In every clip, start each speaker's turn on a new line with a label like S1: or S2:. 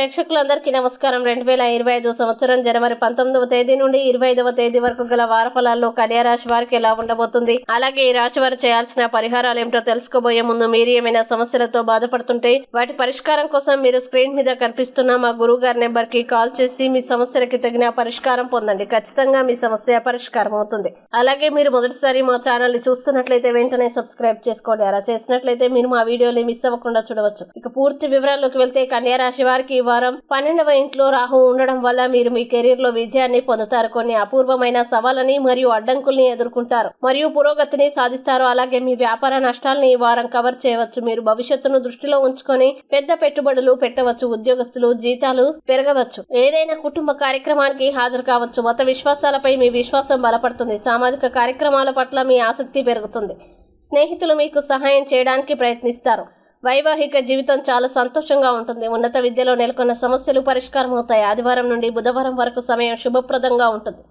S1: ప్రేక్షకులందరికీ నమస్కారం. రెండు వేల ఇరవై ఐదు సంవత్సరం జనవరి పంతొమ్మిదవ తేదీ నుండి ఇరవై ఐదవ తేదీ వరకు గల వారఫలాల్లో కన్యా రాశి వారికి ఎలా ఉండబోతుంది? అలాగే ఈ రాశి వారు చేయాల్సిన పరిహారాలు ఏమిటో తెలుసుకోబోయే ముందు మీరు ఏమైనా సమస్యలతో బాధపడుతుంటే వాటి పరిష్కారం కోసం మీరు స్క్రీన్ మీద కనిపిస్తున్న మా గురువు గారి నెంబర్కి కాల్ చేసి మీ సమస్యలకి తగిన పరిష్కారం పొందండి. ఖచ్చితంగా మీ సమస్య పరిష్కారం అవుతుంది. అలాగే మీరు మొదటిసారి మా ఛానల్ని చూస్తున్నట్లయితే వెంటనే సబ్స్క్రైబ్ చేసుకోండి. అలా చేసినట్లయితే మీరు మా వీడియోని మిస్ అవ్వకుండా చూడవచ్చు. ఇక పూర్తి వివరాల్లోకి వెళ్తే కన్యా రాశి వారికి వారం పన్నెండవ ఇంట్లో రాహు ఉండడం వల్ల మీరు మీ కెరీర్లో విజయాన్ని పొందుతారు. కొన్ని అపూర్వమైన సవాళ్ళని మరియు అడ్డంకుల్ని ఎదుర్కొంటారు. మరియు పురోగతిని సాధిస్తారు. అలాగే మీ వ్యాపార నష్టాలని ఈ వారం కవర్ చేయవచ్చు. మీరు భవిష్యత్తును దృష్టిలో ఉంచుకొని పెద్ద పెట్టుబడులు పెట్టవచ్చు. ఉద్యోగస్తులు జీతాలు పెరగవచ్చు. ఏదైనా కుటుంబ కార్యక్రమానికి హాజరు కావచ్చు. మత విశ్వాసాలపై మీ విశ్వాసం బలపడుతుంది. సామాజిక కార్యక్రమాల పట్ల మీ ఆసక్తి పెరుగుతుంది. స్నేహితులు మీకు సహాయం చేయడానికి ప్రయత్నిస్తారు. వైవాహిక జీవితం చాలా సంతోషంగా ఉంటుంది. ఉన్నత విద్యలో నెలకొన్న సమస్యలు పరిష్కారం అవుతాయి. ఆదివారం నుండి బుధవారం వరకు సమయం శుభప్రదంగా ఉంటుంది.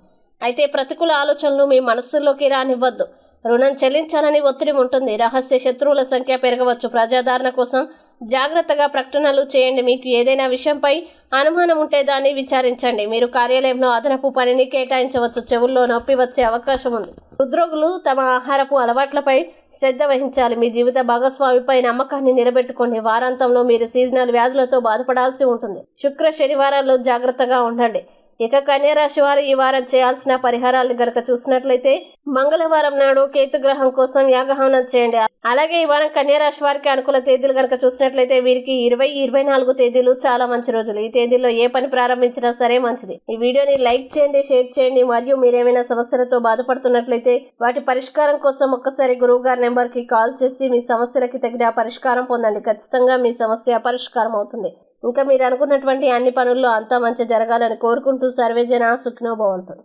S1: అయితే ప్రతికూల ఆలోచనలు మీ మనస్సులోకి రానివ్వద్దు. రుణం చెల్లించాలని ఒత్తిడి ఉంటుంది. రహస్య శత్రువుల సంఖ్య పెరగవచ్చు. ప్రజాదరణ కోసం జాగ్రత్తగా ప్రకటనలు చేయండి. మీకు ఏదైనా విషయంపై అనుమానం ఉంటే దాన్ని విచారించండి. మీరు కార్యాలయంలో అదనపు పనిని కేటాయించవచ్చు. చెవుల్లో నొప్పి వచ్చే అవకాశం ఉంది. హృద్రోగులు తమ ఆహారపు అలవాట్లపై శ్రద్ధ వహించాలి. మీ జీవిత భాగస్వామిపై నమ్మకాన్ని నిలబెట్టుకోండి వారాంతంలో మీరు సీజనల్ వ్యాధులతో బాధపడాల్సి ఉంటుంది. శుక్ర శనివారాల్లో జాగ్రత్తగా ఉండండి. ఇక కన్యరాశి వారు ఈ వారం చేయాల్సిన పరిహారాలు గనక చూసినట్లయితే మంగళవారం నాడు కేతు గ్రహం కోసం యాగహవనం చేయండి. అలాగే ఈ వారం కన్యారాశి వారికి అనుకూల తేదీలు గనక చూసినట్లయితే వీరికి ఇరవై ఇరవై నాలుగు తేదీలు చాలా మంచి రోజులు. ఈ తేదీల్లో ఏ పని ప్రారంభించినా సరే మంచిది. ఈ వీడియోని లైక్ చేయండి షేర్ చేయండి. మరియు మీరేమైనా సమస్యలతో బాధపడుతున్నట్లయితే వాటి పరిష్కారం కోసం ఒక్కసారి గురువు గారి నెంబర్కి కాల్ చేసి మీ సమస్యలకి తగిన పరిష్కారం పొందండి. ఖచ్చితంగా మీ సమస్య పరిష్కారం అవుతుంది. ఇంకా మీరు అనుకున్నటువంటి అన్ని పనుల్లో అంతా మంచి జరగాలని కోరుకుంటూ సర్వేజన సుఖినోభవంతు